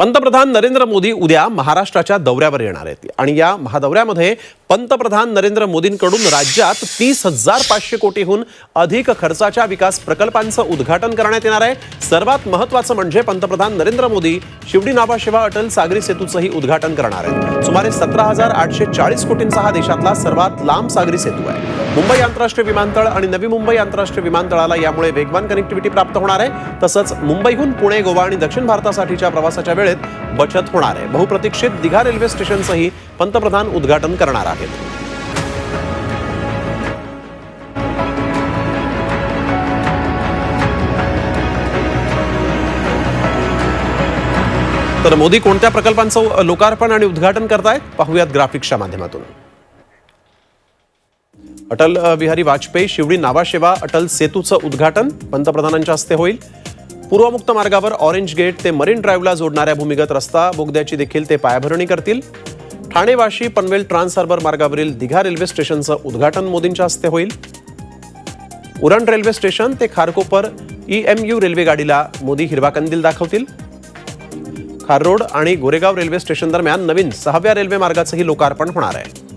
पंतप्रधान नरेंद्र मोदी उद्या महाराष्ट्राच्या दौऱ्यावर येणार आहेत. आणि या महादौऱ्यामध्ये पंतप्रधान नरेंद्र मोदींकडून राज्यात तीस हजार पाचशे कोटीहून अधिक खर्चाच्या विकास प्रकल्पांचं उद्घाटन करण्यात येणार आहे. सर्वात महत्वाचं म्हणजे पंतप्रधान नरेंद्र मोदी शिवडी नाभाशिवा अटल सागरी सेतूचंही उद्घाटन करणार आहेत. सुमारे सतरा हजार आठशे चाळीस कोटींचा हा देशातला सर्वात लांब सागरी सेतू आहे. मुंबई आंतरराष्ट्रीय विमानतळ आणि नवी मुंबई आंतरराष्ट्रीय विमानतळाला यामुळे वेगवान कनेक्टिव्हिटी प्राप्त होणार आहे. तसंच मुंबईहून पुणे गोवा आणि दक्षिण भारतासाठीच्या प्रवासाच्या वेळेत बचत होणार आहे. बहुप्रतीक्षित दिघा रेल्वे स्टेशनचंही पंतप्रधान उद्घाटन करणार आहेत. तर मोदी कोणत्या प्रकल्पांचं लोकार्पण आणि उद्घाटन करतायत पाहूयात ग्राफिक्सच्या माध्यमातून. अटल बिहारी वाजपेयी शिवडी नावाशेवा अटल सेतूचं उद्घाटन पंतप्रधानांच्या हस्ते होईल. पूर्वमुक्त मार्गावर ऑरेंज गेट ते मरीन ड्राईव्हला जोडणाऱ्या भूमिगत रस्ता बोगद्याची देखील ते पायाभरणी करतील. ठाणे वाशी पनवेल ट्रान्स हार्बर मार्गावरील दिघा रेल्वे स्टेशनचं उद्घाटन मोदींच्या हस्ते होईल. उरण रेल्वे स्टेशन ते Kharkopar E M U railway गाडीला मोदी हिरवा कंदील दाखवतील. खाररोड आणि गोरेगाव रेल्वे स्टेशन दरम्यान नवीन सहाव्या रेल्वे मार्गाचंही लोकार्पण होणार आहे.